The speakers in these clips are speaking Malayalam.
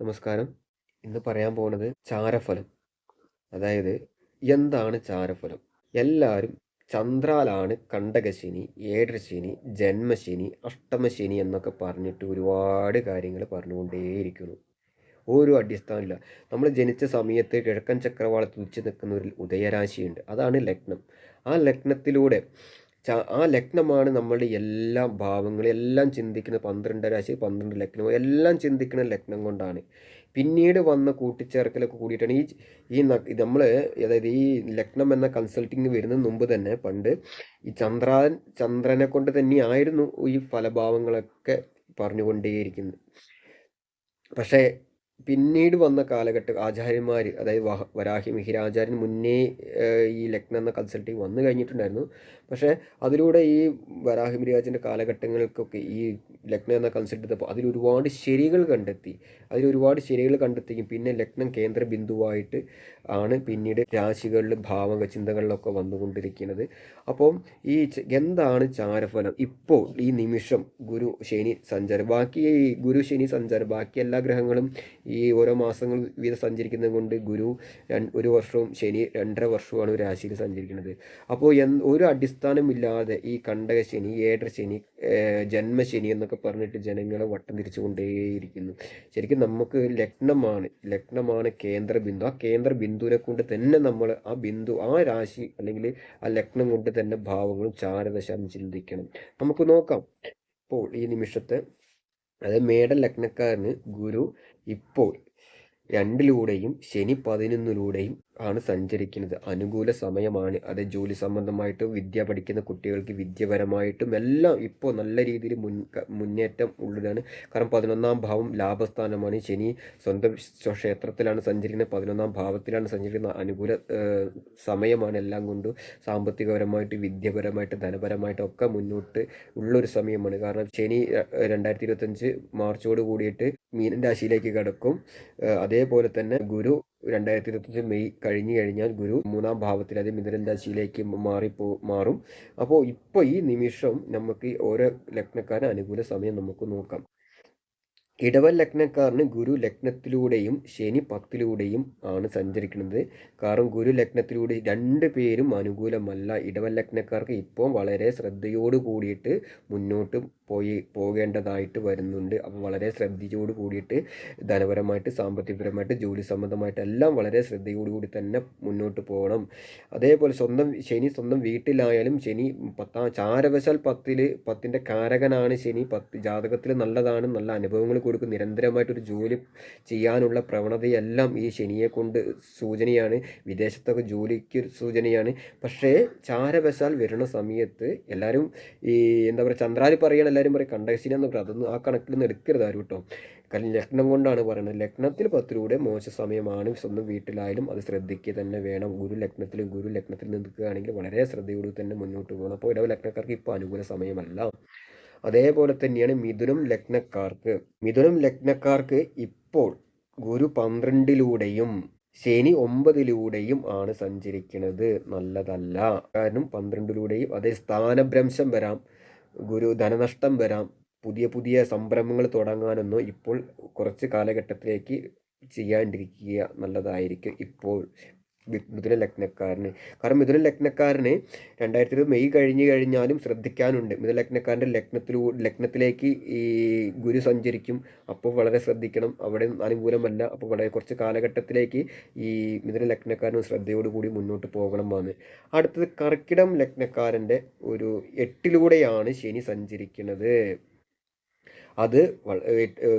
നമസ്കാരം. ഇന്ന് പറയാൻ പോകുന്നത് ചാരഫലം. അതായത് എന്താണ് ചാരഫലം? എല്ലാവരും ചന്ദ്രാലാണ് കണ്ടകശിനി ഏഴരശനി ജന്മശിനി അഷ്ടമശിനി എന്നൊക്കെ പറഞ്ഞിട്ട് ഒരുപാട് കാര്യങ്ങൾ പറഞ്ഞുകൊണ്ടേയിരിക്കുന്നു. ഓരോ അടിസ്ഥാനമില്ല. നമ്മൾ ജനിച്ച സമയത്ത് കിഴക്കൻ ചക്രവാളത്തിൽ ഉച്ച നിൽക്കുന്ന ഒരു ഉദയരാശിയുണ്ട്. അതാണ് ലഗ്നം. ആ ലഗ്നത്തിലൂടെ ആ ലഗ്നമാണ് നമ്മളുടെ എല്ലാ ഭാവങ്ങളും എല്ലാം ചിന്തിക്കുന്ന പന്ത്രണ്ട് രാശി പന്ത്രണ്ട് ലഗ്നം എല്ലാം ചിന്തിക്കുന്ന ലഗ്നം കൊണ്ടാണ്. പിന്നീട് വന്ന കൂട്ടിച്ചേർക്കലൊക്കെ കൂടിയിട്ടാണ് ഈ ഈ നമ്മൾ അതായത് ഈ ലഗ്നം എന്ന കൺസൾട്ടിങ് വരുന്നതിന് മുമ്പ് തന്നെ പണ്ട് ഈ ചന്ദ്രൻ ചന്ദ്രനെ കൊണ്ട് തന്നെയായിരുന്നു ഈ ഫലഭാവങ്ങളൊക്കെ പറഞ്ഞുകൊണ്ടേയിരിക്കുന്നത്. പക്ഷേ പിന്നീട് വന്ന കാലഘട്ട ആചാര്യന്മാർ അതായത് വഹ വരാഹി മിഹിരാചാര്യൻ മുന്നേ ഈ ലഗ്നം എന്ന കൺസൾട്ടി വന്നു കഴിഞ്ഞിട്ടുണ്ടായിരുന്നു. പക്ഷേ അതിലൂടെ ഈ വരാഹി മിഹിരാജന്റെ കാലഘട്ടങ്ങൾക്കൊക്കെ ഈ ലഗ്നം എന്ന കൺസൾട്ട് ചെയ്തപ്പോൾ അതിലൊരുപാട് ശരികൾ കണ്ടെത്തി. അതിലൊരുപാട് ശരികൾ കണ്ടെത്തിയും പിന്നെ ലഗ്നം കേന്ദ്ര ബിന്ദുവായിട്ട് ആണ് പിന്നീട് രാശികളിൽ ഭാവക ചിന്തകളിലൊക്കെ വന്നുകൊണ്ടിരിക്കുന്നത്. അപ്പം ഈ എന്താണ് ചാരഫലം? ഇപ്പോൾ ഈ നിമിഷം ഗുരു ശനി സഞ്ചാരം ബാക്കി ഗുരു ശനി സഞ്ചാരം ബാക്കി എല്ലാ ഗ്രഹങ്ങളും ഈ ഓരോ മാസങ്ങൾ വീതം സഞ്ചരിക്കുന്നത് കൊണ്ട് ഗുരു ഒരു വർഷവും ശനി രണ്ടര വർഷവുമാണ് രാശിയിൽ സഞ്ചരിക്കുന്നത്. അപ്പോൾ എന്ത് ഒരു അടിസ്ഥാനമില്ലാതെ ഈ കണ്ടക ശനി കണ്ടകശനി ഏഴരശനി ജന്മശനി എന്നൊക്കെ പറഞ്ഞിട്ട് ജനങ്ങളെ വട്ടം തിരിച്ചുകൊണ്ടേയിരിക്കുന്നു. ശരിക്കും നമുക്ക് ലഗ്നമാണ് ലഗ്നമാണ് കേന്ദ്ര ബിന്ദു ആ കേന്ദ്ര ബിന്ദുവിനെ കൊണ്ട് തന്നെ നമ്മൾ ആ ബിന്ദു ആ രാശി അല്ലെങ്കിൽ ആ ലഗ്നം കൊണ്ട് തന്നെ ഭാവങ്ങളും ചാരദശാം ചിന്തിക്കണം. നമുക്ക് നോക്കാം. ഇപ്പോൾ ഈ നിമിഷത്തെ അതായത് മേട ലഗ്നക്കാരന് ഗുരു ഇപ്പോൾ രണ്ടിലൂടെയും ശനി പതിനൊന്നിലൂടെയും ആണ് സഞ്ചരിക്കുന്നത്. അനുകൂല സമയമാണ്. അത് ജോലി സംബന്ധമായിട്ട് വിദ്യ പഠിക്കുന്ന കുട്ടികൾക്ക് വിദ്യപരമായിട്ടും എല്ലാം ഇപ്പോൾ നല്ല രീതിയിൽ മുൻ മുന്നേറ്റം ഉള്ളതാണ്. കാരണം പതിനൊന്നാം ഭാവം ലാഭസ്ഥാനമാണ്. ശനി സ്വന്തം ക്ഷേത്രത്തിലാണ് സഞ്ചരിക്കുന്നത്. പതിനൊന്നാം ഭാവത്തിലാണ് സഞ്ചരിക്കുന്ന അനുകൂല സമയമാണ് എല്ലാം കൊണ്ടും സാമ്പത്തികപരമായിട്ട് വിദ്യപരമായിട്ട് ധനപരമായിട്ട് ഒക്കെ മുന്നോട്ട് ഉള്ളൊരു സമയമാണ്. കാരണം ശനി രണ്ടായിരത്തി ഇരുപത്തഞ്ച് മാർച്ചോട് കൂടിയിട്ട് മീനൻ രാശിയിലേക്ക് കടക്കും. അതേപോലെ തന്നെ ഗുരു രണ്ടായിരത്തി ഇരുപത്തഞ്ച് മെയ് കഴിഞ്ഞു കഴിഞ്ഞാൽ ഗുരു മൂന്നാം ഭാവത്തിൽ അത് മിഥുനൻ രാശിയിലേക്ക് മാറിപ്പോ മാറും. അപ്പോൾ ഇപ്പോൾ ഈ നിമിഷം നമുക്ക് ഓരോ ലഗ്നക്കാരൻ അനുകൂല സമയം നമുക്ക് നോക്കാം. ഇടവൽ ലഗ്നക്കാരന് ഗുരു ലഗ്നത്തിലൂടെയും ശനി പത്തിലൂടെയും ആണ് സഞ്ചരിക്കുന്നത്. കാരണം ഗുരു ലഗ്നത്തിലൂടെ രണ്ട് പേരും അനുകൂലമല്ല. ഇടവൽ ലഗ്നക്കാർക്ക് ഇപ്പോൾ വളരെ ശ്രദ്ധയോട് കൂടിയിട്ട് മുന്നോട്ട് പോയി പോകേണ്ടതായിട്ട് വരുന്നുണ്ട്. അപ്പോൾ വളരെ ശ്രദ്ധയോട് കൂടിയിട്ട് ധനപരമായിട്ട് സാമ്പത്തികപരമായിട്ട് ജോലി സംബന്ധമായിട്ട് എല്ലാം വളരെ ശ്രദ്ധയോടുകൂടി തന്നെ മുന്നോട്ട് പോകണം. അതേപോലെ സ്വന്തം ശനി സ്വന്തം വീട്ടിലായാലും ശനി പത്താം ചാരവശാൽ പത്തിൽ പത്തിന്റെ കാരകനാണ് ശനി. പത്ത് ജാതകത്തിൽ നല്ലതാണ്. നല്ല അനുഭവങ്ങൾ കൊടുക്കും. നിരന്തരമായിട്ടൊരു ജോലി ചെയ്യാനുള്ള പ്രവണതയെല്ലാം ഈ ശനിയെ കൊണ്ട് സൂചനയാണ്. വിദേശത്തൊക്കെ ജോലിക്ക് സൂചനയാണ്. പക്ഷേ ചാരവശാൽ വരുന്ന സമയത്ത് എല്ലാവരും ഈ എന്താ പറയുക ചന്ദ്രാലി പറയണ എല്ലാവരും പറയും കണ്ടേശിനെ എന്ന് പറയും. അതൊന്നും ആ കണക്കിൽ നിന്ന് എടുക്കരുത് ആരും കേട്ടോ. കാരണം ലഗ്നം കൊണ്ടാണ് പറയുന്നത് ലഗ്നത്തിൽ പത്തിലൂടെ മോശ സമയമാണ് സ്വന്തം വീട്ടിലായാലും അത് ശ്രദ്ധിക്കുക തന്നെ വേണം. ഗുരു ലഗ്നത്തിലും ഗുരു ലഗ്നത്തിൽ നിൽക്കുകയാണെങ്കിൽ വളരെ ശ്രദ്ധയോട് തന്നെ മുന്നോട്ട് പോകണം. അപ്പോൾ ഇടവ ലഗ്നക്കാർക്ക് ഇപ്പോൾ അനുകൂല സമയമല്ല. അതേപോലെ തന്നെയാണ് മിഥുനം ലഗ്നക്കാർക്ക്. മിഥുനം ലഗ്നക്കാർക്ക് ഇപ്പോൾ ഗുരു പന്ത്രണ്ടിലൂടെയും ശനി ഒമ്പതിലൂടെയും ആണ് സഞ്ചരിക്കുന്നത് നല്ലതല്ല. കാരണം പന്ത്രണ്ടിലൂടെയും അതേ സ്ഥാനഭ്രംശം വരാം. ഗുരു ധനനഷ്ടം വരാം പുതിയ പുതിയ സംരംഭങ്ങൾ തുടങ്ങാനൊന്നും ഇപ്പോൾ കുറച്ച് കാലഘട്ടത്തിലേക്ക് ചെയ്യാണ്ടിരിക്കുക നല്ലതായിരിക്കും ഇപ്പോൾ. മിഥുന ലഗ്നക്കാരന്. കാരണം മിഥുന ലഗ്നക്കാരന് രണ്ടായിരത്തി ഇരുപത് മെയ് കഴിഞ്ഞ് കഴിഞ്ഞാലും ശ്രദ്ധിക്കാനുണ്ട്. മിഥുന ലഗ്നക്കാരന്റെ ലഗ്നത്തിലൂ ലഗ്നത്തിലേക്ക് ഈ ഗുരു സഞ്ചരിക്കും. അപ്പോൾ വളരെ ശ്രദ്ധിക്കണം. അവിടെ അനുകൂലമല്ല. അപ്പോൾ വളരെ കുറച്ച് കാലഘട്ടത്തിലേക്ക് ഈ മിഥുന ലഗ്നക്കാരനും ശ്രദ്ധയോടുകൂടി മുന്നോട്ട് പോകണമെന്നാണ്. അടുത്തത് കർക്കിടം ലഗ്നക്കാരന്റെ ഒരു എട്ടിലൂടെയാണ് ശനി സഞ്ചരിക്കുന്നത്. അത്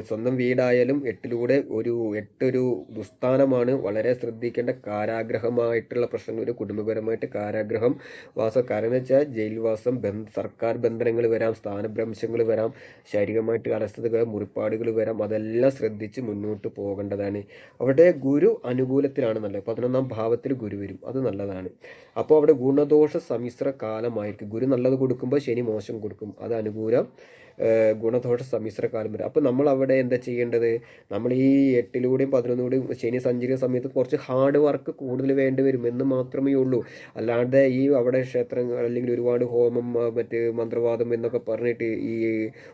സ്വന്തം വീടായാലും എട്ടിലൂടെ ഒരു എട്ടൊരു ദുസ്ഥാനമാണ്. വളരെ ശ്രദ്ധിക്കേണ്ട കാരാഗ്രഹമായിട്ടുള്ള പ്രശ്നങ്ങൾ ഒരു കുടുംബപരമായിട്ട് കാരാഗ്രഹം വാസം. കാരണം വെച്ചാൽ ജയിൽവാസം സർക്കാർ ബന്ധനങ്ങൾ വരാം സ്ഥാനഭ്രംശങ്ങൾ വരാം ശാരീരികമായിട്ട് അലസതകൾ മുറിപ്പാടുകൾ വരാം. അതെല്ലാം ശ്രദ്ധിച്ച് മുന്നോട്ട് പോകേണ്ടതാണ്. അവിടെ ഗുരു അനുകൂലത്തിലാണ് നല്ലത്. പതിനൊന്നാം ഭാവത്തിൽ ഗുരു വരും. അത് നല്ലതാണ്. അപ്പോൾ അവിടെ ഗുണദോഷ സമ്മിശ്ര കാലമായിരിക്കും ഗുരു നല്ലത് കൊടുക്കുമ്പോൾ ശനി മോശം കൊടുക്കും. അത് അനുകൂലം. ഗുണദോഷ സമ്മിശ്ര കാലം വരെ. അപ്പോൾ നമ്മൾ അവിടെ എന്താ ചെയ്യേണ്ടത്? നമ്മൾ ഈ എട്ടിലൂടെയും പതിനൊന്നിലൂടെയും ശനി സഞ്ചരിക്കുന്ന സമയത്ത് കുറച്ച് ഹാർഡ് വർക്ക് കൂടുതൽ വേണ്ടി വരും എന്ന് മാത്രമേ ഉള്ളൂ. അല്ലാതെ ഈ അവിടെ ക്ഷേത്രങ്ങൾ അല്ലെങ്കിൽ ഒരുപാട് ഹോമം മറ്റ് മന്ത്രവാദം എന്നൊക്കെ പറഞ്ഞിട്ട് ഈ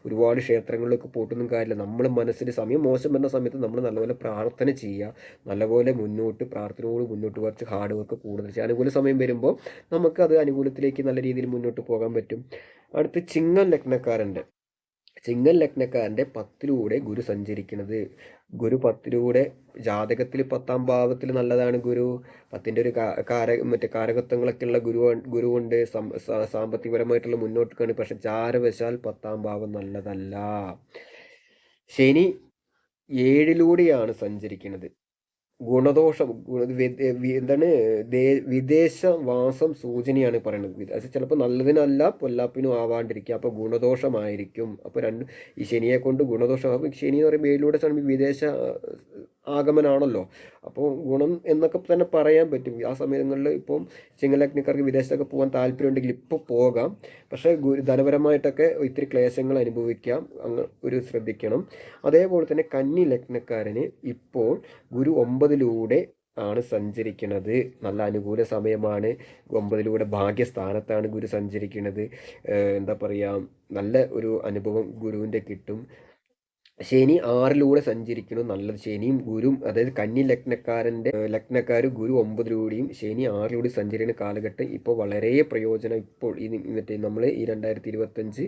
ഒരുപാട് ക്ഷേത്രങ്ങളിലൊക്കെ പോട്ടൊന്നും കാര്യമില്ല. നമ്മൾ മനസ്സിന് സമയം മോശം വരുന്ന സമയത്ത് നമ്മൾ നല്ലപോലെ പ്രാർത്ഥന ചെയ്യുക. നല്ലപോലെ മുന്നോട്ട് പ്രാർത്ഥനയോട് മുന്നോട്ട് കുറച്ച് ഹാർഡ് വർക്ക് കൂടുതൽ ചെയ്യുക. അനുകൂല സമയം വരുമ്പോൾ നമുക്ക് അത് അനുകൂലത്തിലേക്ക് നല്ല രീതിയിൽ മുന്നോട്ട് പോകാൻ പറ്റും. അടുത്ത് ചിങ്ങം ലഗ്നക്കാരന്റെ ചിങ്ങൻ ലഗ്നക്കാരന്റെ പത്തിലൂടെ ഗുരു സഞ്ചരിക്കുന്നത്. ഗുരു പത്തിലൂടെ ജാതകത്തിൽ പത്താം ഭാവത്തിൽ നല്ലതാണ് ഗുരു. പത്തിന്റെ ഒരു കാര മറ്റേ കാരകത്വങ്ങളൊക്കെ ഉള്ള ഗുരു കൊണ്ട് സാമ്പത്തികപരമായിട്ടുള്ള മുന്നോട്ട് കാണി പക്ഷെ ചാരവശാൽ പത്താം ഭാവം നല്ലതല്ല. ശനി ഏഴിലൂടെയാണ് സഞ്ചരിക്കുന്നത്. ഗുണദോഷം എന്താണ് വിദേശ വാസം സൂചനയാണ് പറയുന്നത് അത് ചിലപ്പോൾ നല്ലതിനല്ല പൊല്ലാപ്പിനും ആവാണ്ടിരിക്കുക അപ്പോൾ ഗുണദോഷമായിരിക്കും. അപ്പോൾ രണ്ട് ഈ ശനിയെ കൊണ്ട് ഗുണദോഷം. അപ്പോൾ ശനി എന്ന് പറയുമ്പോൾ ഏഴിലൂടെ വിദേശ ആഗമനാണല്ലോ. അപ്പോൾ ഗുണം എന്നൊക്കെ തന്നെ പറയാൻ പറ്റും. ആ സമയങ്ങളിൽ ഇപ്പം ചിങ്ങലഗ്നിക്കാർക്ക് വിദേശത്തൊക്കെ പോകാൻ താല്പര്യമുണ്ടെങ്കിൽ ഇപ്പോൾ പോകാം. പക്ഷേ ധനപരമായിട്ടൊക്കെ ഇത്തിരി ക്ലേശങ്ങൾ അനുഭവിക്കാം. അങ്ങ് ഒരു ശ്രദ്ധിക്കണം. അതേപോലെ തന്നെ കന്നി ലഗ്നക്കാരന് ഇപ്പോൾ ഗുരു ഒമ്പതിലൂടെ ആണ് സഞ്ചരിക്കുന്നത്. നല്ല അനുകൂല സമയമാണ്. ഒമ്പതിലൂടെ ഭാഗ്യസ്ഥാനത്താണ് ഗുരു സഞ്ചരിക്കുന്നത്. എന്താ പറയുക നല്ല ഒരു അനുഭവം ഗുരുവിന്റെ കിട്ടും. ശനി ആറിലൂടെ സഞ്ചരിക്കുന്നു. നല്ലത് ശനിയും ഗുരും അതായത് കന്നി ലഗ്നക്കാരന്റെ ലഗ്നക്കാർ ഗുരു ഒമ്പതിലൂടെയും ശനി ആറിലൂടെ സഞ്ചരിക്കുന്ന കാലഘട്ടം ഇപ്പോൾ വളരെ പ്രയോജനം ഇപ്പോൾ ഈ മറ്റേ നമ്മൾ ഈ രണ്ടായിരത്തി ഇരുപത്തഞ്ച്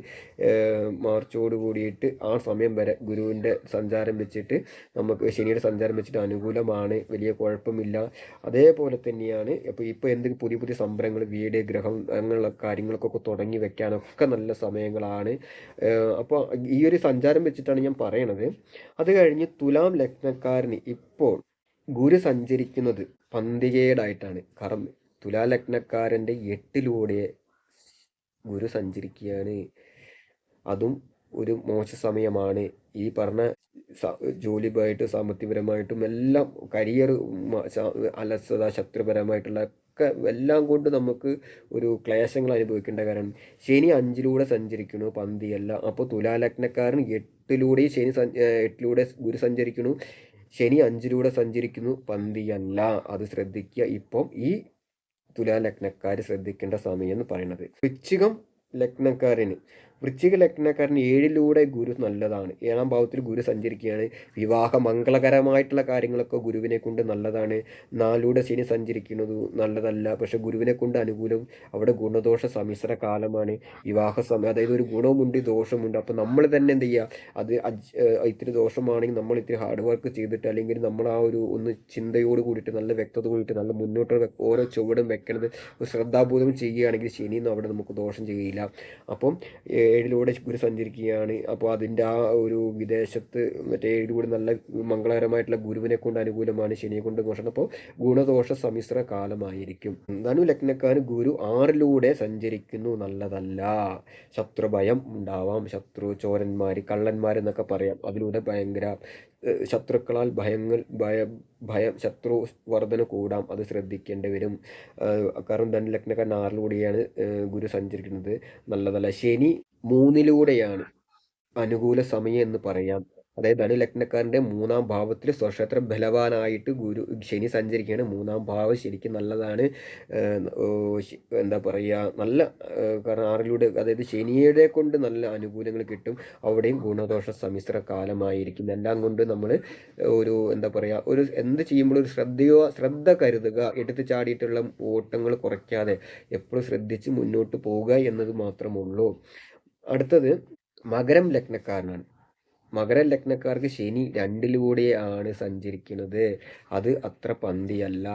മാർച്ചോട് കൂടിയിട്ട് ആ സമയം വരെ ഗുരുവിന്റെ സഞ്ചാരം വെച്ചിട്ട് നമുക്ക് ശനിയുടെ സഞ്ചാരം വെച്ചിട്ട് അനുകൂലമാണ്. വലിയ കുഴപ്പമില്ല. അതേപോലെ തന്നെയാണ് അപ്പോൾ ഇപ്പോൾ എന്തെങ്കിലും പുതിയ പുതിയ സംരംഭങ്ങൾ വീട് ഗ്രഹം അങ്ങനെയുള്ള കാര്യങ്ങൾക്കൊക്കെ തുടങ്ങി വെക്കാനൊക്കെ നല്ല സമയങ്ങളാണ്. അപ്പോൾ ഈ ഒരു സഞ്ചാരം വെച്ചിട്ടാണ് ഞാൻ പറയുന്നത് പറയണത്. അത് കഴിഞ്ഞ് തുലാം ലഗ്നക്കാരന് ഇപ്പോൾ ഗുരു സഞ്ചരിക്കുന്നത് പന്തികേടായിട്ടാണ്. കാരണം തുലാ ലഗ്നക്കാരന്റെ എട്ടിലൂടെ ഗുരു സഞ്ചരിക്കുകയാണ്. അതും ഒരു മോശ സമയമാണ്. ഈ പറഞ്ഞ ജോലിപരമായിട്ടും സാമ്പത്തികപരമായിട്ടും എല്ലാം കരിയർ അലസത ശത്രുപരമായിട്ടുള്ള ഒക്കെ എല്ലാം കൊണ്ട് നമുക്ക് ഒരു ക്ലേശങ്ങൾ അനുഭവിക്കേണ്ട കാരണം ശനി അഞ്ചിലൂടെ സഞ്ചരിക്കുന്നു പന്തിയല്ല. അപ്പോൾ തുലാലഗ്നക്കാരൻ എട്ടിലൂടെ ശനി എട്ടിലൂടെ ഗുരു സഞ്ചരിക്കുന്നു. ശനി അഞ്ചിലൂടെ സഞ്ചരിക്കുന്നു പന്തിയല്ല. അത് ശ്രദ്ധിക്കുക. ഇപ്പം ഈ തുലാലഗ്നക്കാർ ശ്രദ്ധിക്കേണ്ട സമയം എന്ന് പറയുന്നത്. വൃശ്ചികം ലഗ്നക്കാരന് വൃശ്ചിക ലഗ്നക്കാരന് ഏഴിലൂടെ ഗുരു നല്ലതാണ്. ഏഴാം ഭാവത്തിൽ ഗുരു സഞ്ചരിക്കുകയാണ്. വിവാഹ മംഗളകരമായിട്ടുള്ള കാര്യങ്ങളൊക്കെ ഗുരുവിനെ കൊണ്ട് നല്ലതാണ്. നാലൂടെ ശനി സഞ്ചരിക്കുന്നത് നല്ലതല്ല. പക്ഷെ ഗുരുവിനെ കൊണ്ട് അനുകൂലം അവിടെ ഗുണദോഷ സമ്മിശ്ര കാലമാണ്. വിവാഹ സമയം അതായത് ഒരു ഗുണവുമുണ്ട് ദോഷമുണ്ട് അപ്പോൾ നമ്മൾ തന്നെ എന്ത് ചെയ്യുക? അത് ഇത്തിരി ദോഷമാണെങ്കിൽ നമ്മൾ ഇത്തിരി ഹാർഡ് വർക്ക് ചെയ്തിട്ട് അല്ലെങ്കിൽ നമ്മൾ ആ ഒരു ഒന്ന് ചിന്തയോട് കൂടിയിട്ട് നല്ല വ്യക്തത കൂടിയിട്ട് നല്ല മുന്നോട്ട് ഓരോ ചുവടും വെക്കണത് ശ്രദ്ധാപൂർവം ചെയ്യുകയാണെങ്കിൽ ശനിയൊന്നും അവിടെ നമുക്ക് ദോഷം ചെയ്യില്ല. അപ്പം ഏഴിലൂടെ ഗുരു സഞ്ചരിക്കുകയാണ്. അപ്പോൾ അതിന്റെ ആ ഒരു വിദേശത്ത് മറ്റേ ഏഴിലൂടെ നല്ല മംഗളകരമായിട്ടുള്ള ഗുരുവിനെ കൊണ്ട് അനുകൂലമാണ് ശനിയെ കൊണ്ട് ദോഷം അപ്പോൾ ഗുണദോഷ സമ്മിശ്ര കാലമായിരിക്കും. ധനു ലഗ്നക്കാർ? ഗുരു ആറിലൂടെ സഞ്ചരിക്കുന്നു നല്ലതല്ല. ശത്രുഭയം ഉണ്ടാവാം. ശത്രു ചോരന്മാർ കള്ളന്മാർ എന്നൊക്കെ പറയാം. അതിലൂടെ ഭയങ്കര ശത്രുക്കളാൽ ഭയങ്ങൾ ഭയ ഭയം ശത്രു വർധന കൂടാം. അത് ശ്രദ്ധിക്കേണ്ടി വരും. കാരണം ധനലഗ്നക്കാരൻ ആറിലൂടെയാണ് ഗുരു സഞ്ചരിക്കുന്നത്. നല്ലതല്ല. ശനി മൂന്നിലൂടെയാണ് അനുകൂല സമയം എന്ന് പറയാം. അതായത് ധനുലഗ്നക്കാരന്റെ മൂന്നാം ഭാവത്തിൽ സ്വക്ഷേത്ര ബലവാനായിട്ട് ഗുരു ശനി സഞ്ചരിക്കുകയാണ്. മൂന്നാം ഭാവം ശരിക്കും നല്ലതാണ്. എന്താ പറയുക നല്ല കാരണം ആറിലൂടെ അതായത് ശനിയുടെ കൊണ്ട് നല്ല അനുകൂലങ്ങൾ കിട്ടും. അവിടെയും ഗുണദോഷ സമ്മിശ്ര കാലമായിരിക്കും. എല്ലാം കൊണ്ട് നമ്മൾ ഒരു എന്താ പറയുക ഒരു എന്ത് ചെയ്യുമ്പോൾ ഒരു ശ്രദ്ധയോ ശ്രദ്ധ കരുതുക എടുത്തു ചാടിയിട്ടുള്ള ഓട്ടങ്ങൾ കുറയ്ക്കാതെ എപ്പോഴും ശ്രദ്ധിച്ച് മുന്നോട്ട് പോവുക എന്നത് മാത്രമുള്ളൂ അടുത്തത് മകരം ലഗ്നക്കാരനാണ്. മകര ലഗ്നക്കാർക്ക് ശനി രണ്ടിലൂടെയാണ് സഞ്ചരിക്കുന്നത്. അത് അത്ര പന്തിയല്ല.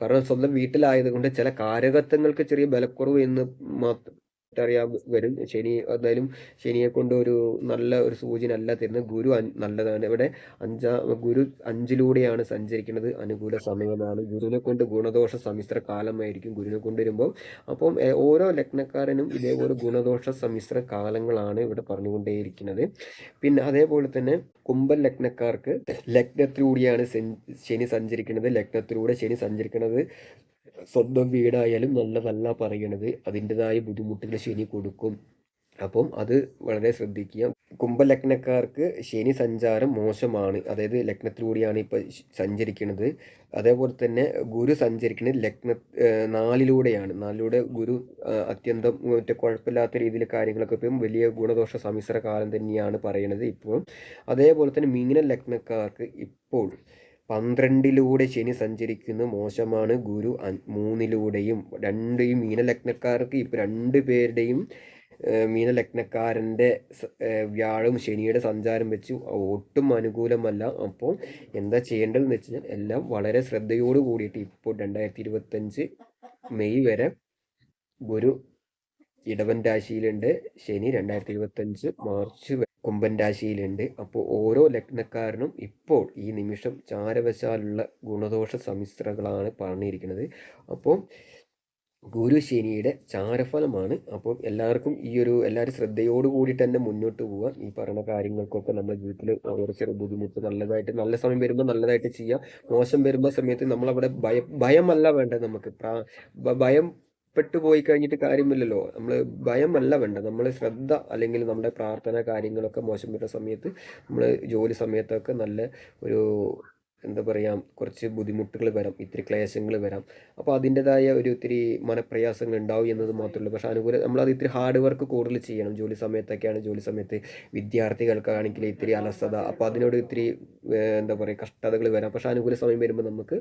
കാരണം സ്വന്തം വീട്ടിലായതുകൊണ്ട് ചില കാരകത്വങ്ങൾക്ക് ചെറിയ ബലക്കുറവ് എന്ന് മാത്രം അറിയാൻ വരും. ശനി എന്തായാലും ശനിയെ കൊണ്ട് ഒരു നല്ല ഒരു സൂചന അല്ല തരുന്നത്. ഗുരു നല്ലതാണ്. ഇവിടെ അഞ്ചാ ഗുരു അഞ്ചിലൂടെയാണ് സഞ്ചരിക്കുന്നത്. അനുകൂല സമയമാണ്. ഗുരുവിനെ കൊണ്ട് ഗുണദോഷ സമ്മിശ്ര കാലമായിരിക്കും ഗുരുവിനെ കൊണ്ടുവരുമ്പോൾ അപ്പം ഓരോ ലഗ്നക്കാരനും ഇതേപോലെ ഗുണദോഷ സമ്മിശ്ര കാലങ്ങളാണ് ഇവിടെ പറഞ്ഞുകൊണ്ടേയിരിക്കുന്നത്. പിന്നെ അതേപോലെ തന്നെ കുംഭൻ ലഗ്നക്കാർക്ക് ലഗ്നത്തിലൂടെയാണ് ശനി സഞ്ചരിക്കുന്നത്. ലഗ്നത്തിലൂടെ ശനി സഞ്ചരിക്കുന്നത് സ്വന്തം വീടായാലും നല്ലതല്ല പറയണത്. അതിന്റെതായ ബുദ്ധിമുട്ടുകൾ ശനി കൊടുക്കും. അപ്പം അത് വളരെ ശ്രദ്ധിക്കുക. കുംഭലഗ്നക്കാർക്ക് ശനി സഞ്ചാരം മോശമാണ്. അതായത് ലഗ്നത്തിലൂടെയാണ് ഇപ്പോൾ സഞ്ചരിക്കുന്നത് അതേപോലെ തന്നെ ഗുരു സഞ്ചരിക്കുന്നത് ലഗ്ന നാലിലൂടെയാണ് നാലിലൂടെ ഗുരു അത്യന്തം മറ്റേ കുഴപ്പമില്ലാത്ത രീതിയിൽ കാര്യങ്ങളൊക്കെ ഇപ്പം വലിയ ഗുണദോഷ സമ്മിശ്ര കാലം തന്നെയാണ് പറയുന്നത് ഇപ്പോൾ അതേപോലെ തന്നെ മീന ലഗ്നക്കാർക്ക് ഇപ്പോൾ പന്ത്രണ്ടിലൂടെ ശനി സഞ്ചരിക്കുന്ന. മോശമാണ്. ഗുരു മൂന്നിലൂടെയും രണ്ട് ഈ മീനലഗ്നക്കാർക്ക് ഇപ്പം രണ്ട് പേരുടെയും മീനലഗ്നക്കാരന്റെ വ്യാഴവും ശനിയുടെ സഞ്ചാരം വെച്ച്. ഒട്ടും അനുകൂലമല്ല. അപ്പോൾ എന്താ ചെയ്യേണ്ടതെന്ന് വെച്ച് കഴിഞ്ഞാൽ എല്ലാം വളരെ ശ്രദ്ധയോട് കൂടിയിട്ട് ഇപ്പോൾ രണ്ടായിരത്തി ഇരുപത്തഞ്ച് മെയ് വരെ ഗുരു ഇടവൻ രാശിയിലുണ്ട്. ശനി രണ്ടായിരത്തി ഇരുപത്തഞ്ച് മാർച്ച് കുംഭൻ രാശിയിലുണ്ട്. അപ്പോൾ ഓരോ ലഗ്നക്കാരനും ഇപ്പോൾ ഈ നിമിഷം ചാരവശാലുള്ള ഗുണദോഷ സമിശ്രകളാണ് പറഞ്ഞിരിക്കുന്നത്. അപ്പോൾ ഗുരു ശനിയുടെ ചാരഫലമാണ്. അപ്പം എല്ലാവർക്കും ഈ ഒരു എല്ലാവരും ശ്രദ്ധയോട് കൂടി തന്നെ മുന്നോട്ട് പോവുക ഈ പറയുന്ന കാര്യങ്ങൾക്കൊക്കെ നമ്മുടെ ജീവിതത്തിൽ ഓരോ ചെറിയ ബുദ്ധിമുട്ട് നല്ലതായിട്ട് നല്ല സമയം വരുമ്പോൾ നല്ലതായിട്ട് ചെയ്യാം. മോശം വരുമ്പോൾ സമയത്ത് നമ്മളവിടെ ഭയം ഭയമല്ല വേണ്ടത് നമുക്ക്. ഭയം പെട്ടു പോയി കഴിഞ്ഞിട്ട് കാര്യമില്ലല്ലോ. നമ്മൾ ഭയമല്ല വേണ്ട നമ്മൾ ശ്രദ്ധ അല്ലെങ്കിൽ നമ്മുടെ പ്രാർത്ഥന കാര്യങ്ങളൊക്കെ മോശം വരുന്ന സമയത്ത് നമ്മൾ ജോലി സമയത്തൊക്കെ നല്ല ഒരു എന്താ പറയുക കുറച്ച് ബുദ്ധിമുട്ടുകൾ വരാം ഇത്തിരി ക്ലേശങ്ങൾ വരാം. അപ്പോൾ അതിന്റെതായ ഒരു ഇത്തിരി മനപ്രയാസങ്ങൾ ഉണ്ടാവും എന്നത് മാത്രമല്ല പക്ഷേ അനുകൂല നമ്മളത് ഇത്തിരി ഹാർഡ് വർക്ക് കൂടുതൽ ചെയ്യണം. ജോലി സമയത്തൊക്കെയാണ് ജോലി സമയത്ത് വിദ്യാർത്ഥികൾക്കാണെങ്കിൽ ഇത്തിരി അലസത. അപ്പോൾ അതിനോട് ഇത്തിരി എന്താ പറയുക കഷ്ടതകൾ വരാം. പക്ഷേ അനുകൂല സമയം വരുമ്പോൾ നമുക്ക്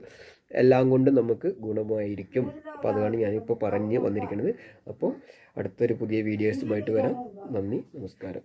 എല്ലാം കൊണ്ടും നമുക്ക് ഗുണമായിരിക്കും. അപ്പോൾ അതാണ് ഞാനിപ്പോൾ പറഞ്ഞ് വന്നിരിക്കുന്നത്. അപ്പോൾ അടുത്തൊരു പുതിയ വീഡിയോസുമായിട്ട് വരാം. നന്ദി നമസ്കാരം.